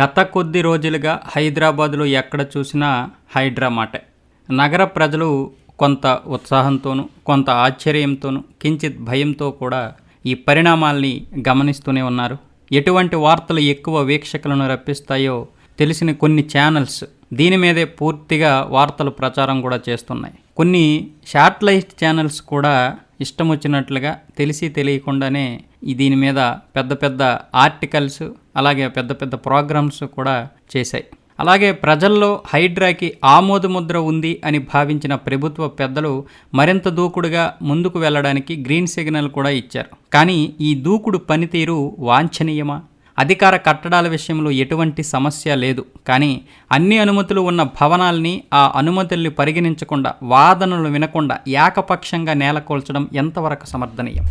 గత కొద్ది రోజులుగా హైదరాబాదులో ఎక్కడ చూసినా హైడ్రా మాటే. నగర ప్రజలు కొంత ఉత్సాహంతోనూ కొంత ఆశ్చర్యంతోనూ కించిత్ భయంతో కూడా ఈ పరిణామాల్ని గమనిస్తూనే ఉన్నారు. ఎటువంటి వార్తలు ఎక్కువ వీక్షకులను రప్పిస్తాయో తెలిసిన కొన్ని ఛానల్స్ దీని మీదే పూర్తిగా వార్తలు ప్రచారం కూడా చేస్తున్నాయి. కొన్ని శాటిలైట్ ఛానల్స్ కూడా ఇష్టం వచ్చినట్లుగా తెలిసి తెలియకుండానే దీని మీద పెద్ద పెద్ద ఆర్టికల్స్ అలాగే పెద్ద పెద్ద ప్రోగ్రామ్స్ కూడా చేశాయి. అలాగే ప్రజల్లో హైడ్రాకి ఆమోదముద్ర ఉంది అని భావించిన ప్రభుత్వ పెద్దలు మరింత దూకుడుగా ముందుకు వెళ్ళడానికి గ్రీన్ సిగ్నల్ కూడా ఇచ్చారు. కానీ ఈ దూకుడు పనితీరు వాంఛనీయమా? అధికార కట్టడాల విషయంలో ఎటువంటి సమస్య లేదు. కానీ అన్ని అనుమతులు ఉన్న భవనాల్ని ఆ అనుమతుల్ని పరిగణించకుండా వాదనలు వినకుండా ఏకపక్షంగా నేలకొల్చడం ఎంతవరకు సమర్థనీయం?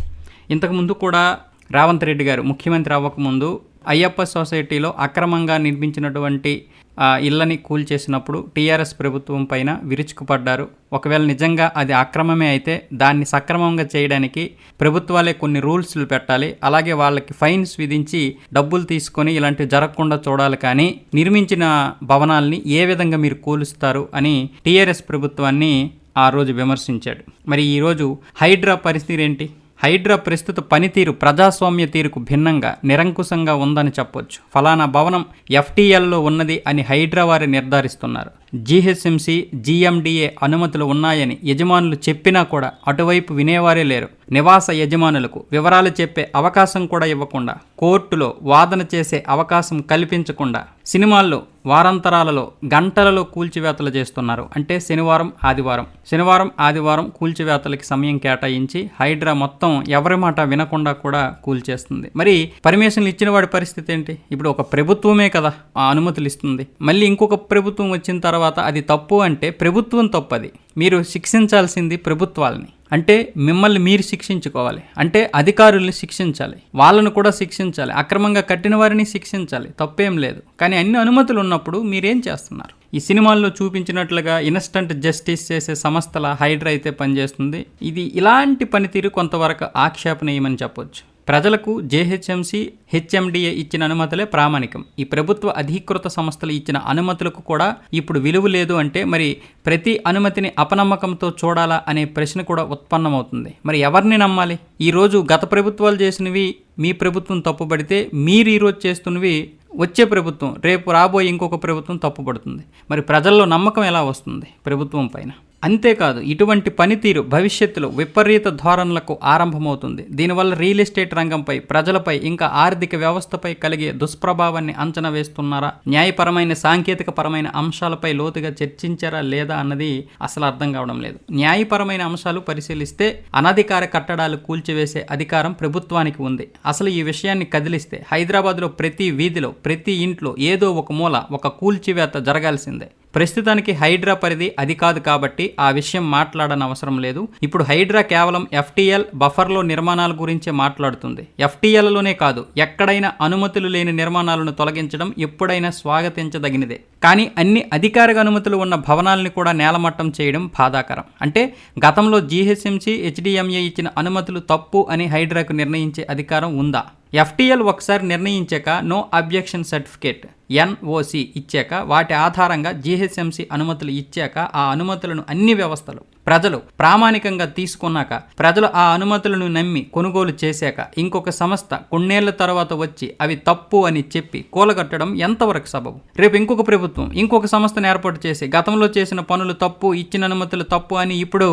ఇంతకుముందు కూడా రేవంత్ రెడ్డి గారు ముఖ్యమంత్రి అవ్వకముందు అయ్యప్ప సొసైటీలో అక్రమంగా నిర్మించినటువంటి ఆ, ఇళ్ళని కూల్చేసినప్పుడు టీఆర్ఎస్ ప్రభుత్వం పైన విరుచుకుపడ్డారు. ఒకవేళ నిజంగా అది అక్రమమే అయితే దాన్ని సక్రమంగా చేయడానికి ప్రభుత్వాలే కొన్ని రూల్స్లు పెట్టాలి. అలాగే వాళ్ళకి ఫైన్స్ విధించి డబ్బులు తీసుకొని ఇలాంటివి జరగకుండా చూడాలి. కానీ నిర్మించిన భవనాల్ని ఏ విధంగా మీరు కూలుస్తారు అని టీఆర్ఎస్ ప్రభుత్వాన్ని ఆ రోజు విమర్శించాడు. మరి ఈరోజు హైడ్రా పరిస్థితి ఏంటి? హైడ్రా ప్రస్తుత పనితీరు ప్రజాస్వామ్య తీరుకు భిన్నంగా నిరంకుశంగా ఉందని చెప్పొచ్చు. ఫలానా భవనం ఎఫ్టీఎల్లో ఉన్నది అని హైడ్రా వారి నిర్ధారిస్తున్నారు. జీహెచ్ఎంసీ జీఎండిఏ అనుమతులు ఉన్నాయని యజమానులు చెప్పినా కూడా అటువైపు వినేవారే లేరు. నివాస యజమానులకు వివరాలు చెప్పే అవకాశం కూడా ఇవ్వకుండా కోర్టులో వాదన చేసే అవకాశం కల్పించకుండా సినిమాల్లో వారాంతరాలలో గంటలలో కూల్చివేతలు చేస్తున్నారు. అంటే శనివారం ఆదివారం. శనివారం ఆదివారం కూల్చివేతలకి సమయం కేటాయించి హైడ్రా మొత్తం ఎవరి మాట వినకుండా కూడా కూల్చేస్తుంది. మరి పర్మిషన్లు ఇచ్చిన వాడి పరిస్థితి ఏంటి? ఇప్పుడు ఒక ప్రభుత్వమే కదా ఆ అనుమతులు ఇస్తుంది. మళ్ళీ ఇంకొక ప్రభుత్వం వచ్చిన తర్వాత తర్వాత అది తప్పు అంటే ప్రభుత్వం తప్పది. మీరు శిక్షించాల్సింది ప్రభుత్వాలని. అంటే మిమ్మల్ని మీరు శిక్షించుకోవాలి. అంటే అధికారుల్ని శిక్షించాలి. వాళ్ళను కూడా శిక్షించాలి. అక్రమంగా కట్టిన వారిని శిక్షించాలి. తప్పేం లేదు. కానీ అన్ని అనుమతులు ఉన్నప్పుడు మీరేం చేస్తున్నారు? ఈ సినిమాల్లో చూపించినట్లుగా ఇన్స్టంట్ జస్టిస్ చేసే సంస్థల హైడ్రా అయితే పనిచేస్తుంది. ఇది ఇలాంటి పనితీరు కొంతవరకు ఆక్షేపణీయమని చెప్పొచ్చు. ప్రజలకు జేహెచ్ఎంసీ హెచ్ఎండిఏ ఇచ్చిన అనుమతులే ప్రామాణికం. ఈ ప్రభుత్వ అధీకృత సంస్థలు ఇచ్చిన అనుమతులకు కూడా ఇప్పుడు విలువ లేదు అంటే మరి ప్రతి అనుమతిని అపనమ్మకంతో చూడాలా అనే ప్రశ్న కూడా ఉత్పన్నమవుతుంది. మరి ఎవరిని నమ్మాలి? ఈరోజు గత ప్రభుత్వాలు చేసినవి మీ ప్రభుత్వం తప్పుపడితే మీరు ఈరోజు చేస్తున్నవి వచ్చే ప్రభుత్వం రేపు రాబోయే ఇంకొక ప్రభుత్వం తప్పుపడుతుంది. మరి ప్రజల్లో నమ్మకం ఎలా వస్తుంది ప్రభుత్వం పైన? అంతేకాదు ఇటువంటి పనితీరు భవిష్యత్తులో విపరీత ధోరణులకు ఆరంభమవుతుంది. దీనివల్ల రియల్ ఎస్టేట్ రంగంపై ప్రజలపై ఇంకా ఆర్థిక వ్యవస్థపై కలిగే దుష్ప్రభావాన్ని అంచనా వేస్తున్నారా? న్యాయపరమైన సాంకేతిక పరమైన అంశాలపై లోతుగా చర్చించారా లేదా అన్నది అసలు అర్థం కావడం లేదు. న్యాయపరమైన అంశాలు పరిశీలిస్తే అనధికార కట్టడాలు కూల్చివేసే అధికారం ప్రభుత్వానికి ఉంది. అసలు ఈ విషయాన్ని కదిలిస్తే హైదరాబాద్లో ప్రతి వీధిలో ప్రతి ఇంట్లో ఏదో ఒక మూల ఒక కూల్చివేత జరగాల్సిందే. ప్రస్తుతానికి హైడ్రా పరిధి అది కాదు కాబట్టి ఆ విషయం మాట్లాడని అవసరం లేదు. ఇప్పుడు హైడ్రా కేవలం ఎఫ్టీఎల్ బఫర్లో నిర్మాణాల గురించే మాట్లాడుతుంది. ఎఫ్టీఎల్లోనే కాదు ఎక్కడైనా అనుమతులు లేని నిర్మాణాలను తొలగించడం ఎప్పుడైనా స్వాగతించదగినదే. కానీ అన్ని అధికారిక అనుమతులు ఉన్న భవనాలని కూడా నేలమట్టం చేయడం బాధాకరం. అంటే గతంలో జీహెచ్ఎంసీ హెచ్డిఎంఏ ఇచ్చిన అనుమతులు తప్పు అని హైడ్రాకు నిర్ణయించే అధికారం ఉందా? ఎఫ్టీఎల్ ఒకసారి నిర్ణయించాక నో అబ్జెక్షన్ సర్టిఫికేట్. ఎన్ఓసి ఇచ్చాక వాటి ఆధారంగా జీహెచ్ఎంసీ అనుమతులు ఇచ్చాక ఆ అనుమతులను అన్ని వ్యవస్థలు ప్రజలు ప్రామాణికంగా తీసుకున్నాక ప్రజలు ఆ అనుమతులను నమ్మి కొనుగోలు చేశాక ఇంకొక సంస్థ కొన్నేళ్ళ తర్వాత వచ్చి అవి తప్పు అని చెప్పి కూలగట్టడం ఎంతవరకు సబబు? రేపు ఇంకొక ప్రభుత్వం ఇంకొక సంస్థను ఏర్పాటు చేసి గతంలో చేసిన పనులు తప్పు ఇచ్చిన అనుమతులు తప్పు అని ఇప్పుడు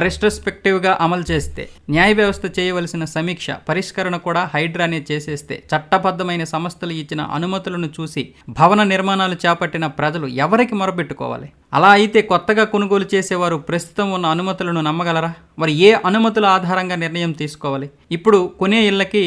రెస్ట్రెస్పెక్టివ్గా అమలు చేస్తే న్యాయ వ్యవస్థ చేయవలసిన సమీక్ష పరిష్కరణ కూడా హైడ్రానే చేసేస్తే చట్టబద్ధమైన సంస్థలు ఇచ్చిన అనుమతులను చూసి భవన నిర్మాణాలు చేపట్టిన ప్రజలు ఎవరికి మొరబెట్టుకోవాలి అలా అయితే కొత్తగా కొనుగోలు చేసేవారు ప్రస్తుతం ఉన్న అనుమతులను నమ్మగలరా? మరి ఏ అనుమతుల ఆధారంగా నిర్ణయం తీసుకోవాలి? ఇప్పుడు కొనే ఇళ్ళకి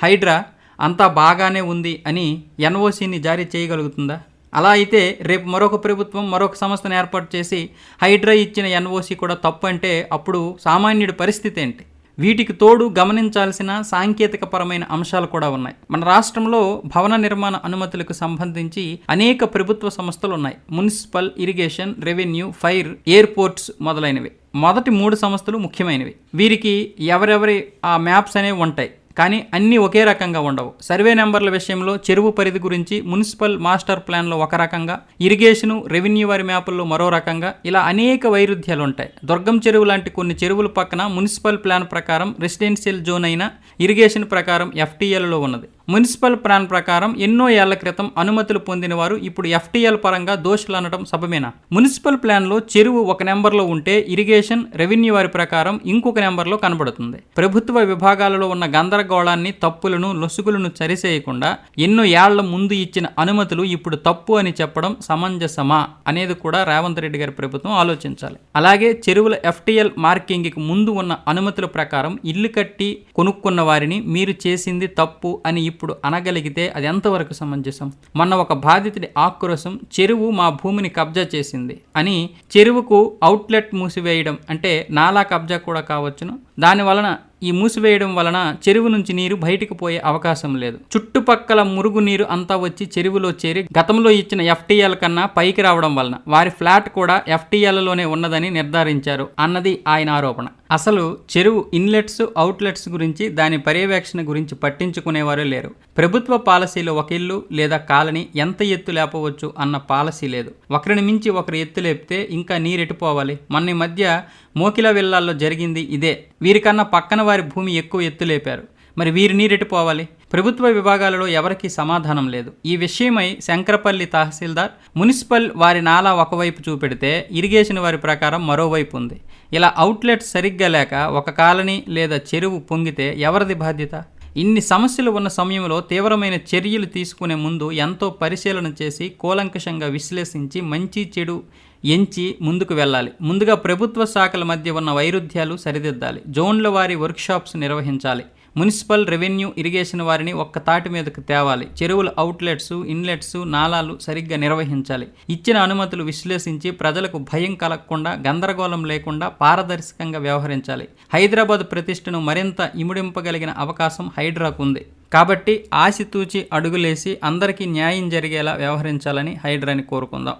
హైడ్రా అంతా బాగానే ఉంది అని ఎన్ఓసిని జారీ చేయగలుగుతుందా? అలా అయితే రేపు మరొక ప్రభుత్వం మరొక సంస్థను ఏర్పాటు చేసి హైడ్రా ఇచ్చిన ఎన్ఓసి కూడా తప్పు అంటే అప్పుడు సామాన్యుడి పరిస్థితి ఏంటి? వీటికి తోడు గమనించాల్సిన సాంకేతికపరమైన అంశాలు కూడా ఉన్నాయి. మన రాష్ట్రంలో భవన నిర్మాణ అనుమతులకు సంబంధించి అనేక ప్రభుత్వ సంస్థలు ఉన్నాయి. Municipal irrigation revenue fire airports మొదలైనవి. మొదటి మూడు సంస్థలు ముఖ్యమైనవి. వీరికి ఎవరెవరి ఆ మ్యాప్స్ అనేవి ఉంటాయి. కానీ అన్నీ ఒకే రకంగా ఉండవు. సర్వే నెంబర్ల విషయంలో చెరువు పరిధి గురించి మున్సిపల్ మాస్టర్ ప్లాన్లో ఒక రకంగా ఇరిగేషను రెవెన్యూ వారి మ్యాపుల్లో మరో రకంగా ఇలా అనేక వైరుధ్యాలు ఉంటాయి దుర్గం చెరువు లాంటి కొన్ని చెరువుల పక్కన మున్సిపల్ ప్లాన్ ప్రకారం రెసిడెన్షియల్ జోన్ అయిన ఇరిగేషన్ ప్రకారం ఎఫ్టీఎల్లో ఉన్నది. మున్సిపల్ ప్లాన్ ప్రకారం ఎన్నో ఏళ్ళ క్రితం అనుమతులు పొందిన వారు ఇప్పుడు ఎఫ్టీఎల్ పరంగా దోషులు అనడం సభమేనా మున్సిపల్ ప్లాన్లో చెరువు ఒక నెంబర్లో ఉంటే ఇరిగేషన్ రెవెన్యూ వారి ప్రకారం ఇంకొక నెంబర్లో కనబడుతుంది. ప్రభుత్వ విభాగాలలో ఉన్న గందరగోళాన్ని తప్పులను లొసుగులను సరిచేయకుండా ఎన్నో ఏళ్ళ ముందు ఇచ్చిన అనుమతులు ఇప్పుడు తప్పు అని చెప్పడం సమంజసమా అనేది కూడా రేవంత్ రెడ్డి గారి ప్రభుత్వం ఆలోచించాలి. అలాగే చెరువుల ఎఫ్టీఎల్ మార్కింగ్కి ముందు ఉన్న అనుమతుల ప్రకారం ఇల్లు కట్టి కొనుక్కున్న వారిని మీరు చేసింది తప్పు అని ఇప్పుడు అనగలిగితే అది ఎంతవరకు సమంజసం? మొన్న ఒక బాధితుడి ఆక్రోశం చెరువు మా భూమిని కబ్జా చేసింది అని చెరువుకు అవుట్లెట్ మూసివేయడం అంటే నాలా కబ్జా కూడా కావచ్చును. దాని వలన ఈ మూసివేయడం వలన చెరువు నుంచి నీరు బయటికి పోయే అవకాశం లేదు. చుట్టుపక్కల మురుగు నీరు అంతా వచ్చి చెరువులో చేరి గతంలో ఇచ్చిన ఎఫ్టీఎల్ కన్నా పైకి రావడం వలన వారి ఫ్లాట్ కూడా ఎఫ్టీఎల్లోనే ఉన్నదని నిర్ధారించారు అన్నది ఆయన ఆరోపణ. అసలు చెరువు ఇన్లెట్స్ అవుట్లెట్స్ గురించి దాని పర్యవేక్షణ గురించి పట్టించుకునేవారు లేరు. ప్రభుత్వ పాలసీలో ఒక ఇల్లు లేదా కాలనీ ఎంత ఎత్తు లేపవచ్చు అన్న పాలసీ లేదు. ఒకరిని మించి ఒకరు ఎత్తు లేపితే ఇంకా నీరెట్టుపోవాలి మొన్న ఈ మధ్య మోకిల విల్లాల్లో జరిగింది ఇదే. వీరికన్నా పక్కన వారి భూమి ఎక్కువ ఎత్తు లేపారు. మరి వీరి నీరెట్టుపోవాలి ప్రభుత్వ విభాగాలలో ఎవరికీ సమాధానం లేదు. ఈ విషయమై శంకరపల్లి తహసీల్దార్ మున్సిపల్ వారి నాలా ఒకవైపు చూపెడితే ఇరిగేషన్ వారి ప్రకారం మరోవైపు ఉంది. ఇలా అవుట్లెట్ సరిగ్గా లేక ఒక కాలనీ లేదా చెరువు పొంగితే ఎవరిది బాధ్యత? ఇన్ని సమస్యలు ఉన్న సమయంలో తీవ్రమైన చర్యలు తీసుకునే ముందు ఎంతో పరిశీలన చేసి కూలంకషంగా విశ్లేషించి మంచి చెడు ఎంచి ముందుకు వెళ్ళాలి. ముందుగా ప్రభుత్వ శాఖల మధ్య ఉన్న వైరుధ్యాలు సరిదిద్దాలి. జోన్ల వారి వర్క్షాప్స్ నిర్వహించాలి. మున్సిపల్ రెవెన్యూ ఇరిగేషన్ వారిని ఒక్క తాటి మీదకు తేవాలి. చెరువుల అవుట్లెట్స్ ఇన్లెట్స్ నాలాలు సరిగ్గా నిర్వహించాలి. ఇచ్చిన అనుమతులు విశ్లేషించి ప్రజలకు భయం కలగకుండా గందరగోళం లేకుండా పారదర్శకంగా వ్యవహరించాలి. హైదరాబాద్ ప్రతిష్టను మరింత ఇముడింపగలిగిన అవకాశం హైడ్రాకు ఉంది. కాబట్టి ఆశితూచి అడుగులేసి అందరికీ న్యాయం జరిగేలా వ్యవహరించాలని హైడ్రాని కోరుకుందాం.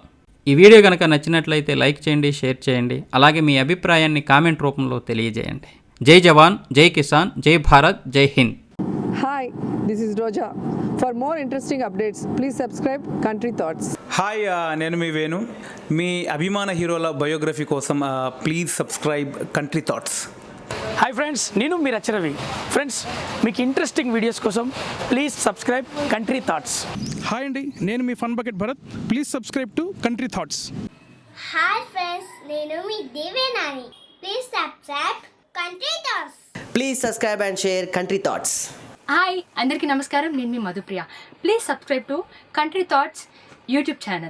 ఈ వీడియో కనుక నచ్చినట్లయితే లైక్ చేయండి షేర్ చేయండి. అలాగే మీ అభిప్రాయాన్ని కామెంట్ రూపంలో తెలియజేయండి. జై జవాన్ జై కిసాన్ జై భారత్ జై Hind. Hi, this is Roja. For more interesting updates, please subscribe Country Thoughts. Hi నేను మీ వేణు. మీ అభిమాన హీరోల బయోగ్రఫీ కోసం please subscribe country thoughts hi friends నేను మీ రచరవి ఫ్రెండ్స్ మీకు ఇంట్రెస్టింగ్ వీడియోస్ కోసం please subscribe country thoughts hi అండి నేను మీ fun bucket Bharat. Please subscribe to country thoughts hi friends నేను మీ దేవేనాని. Please subscribe country thoughts Please subscribe and share Country Thoughts. Hi అందరికీ నమస్కారం. నేను మీ Madhupriya. Please subscribe to country thoughts YouTube channel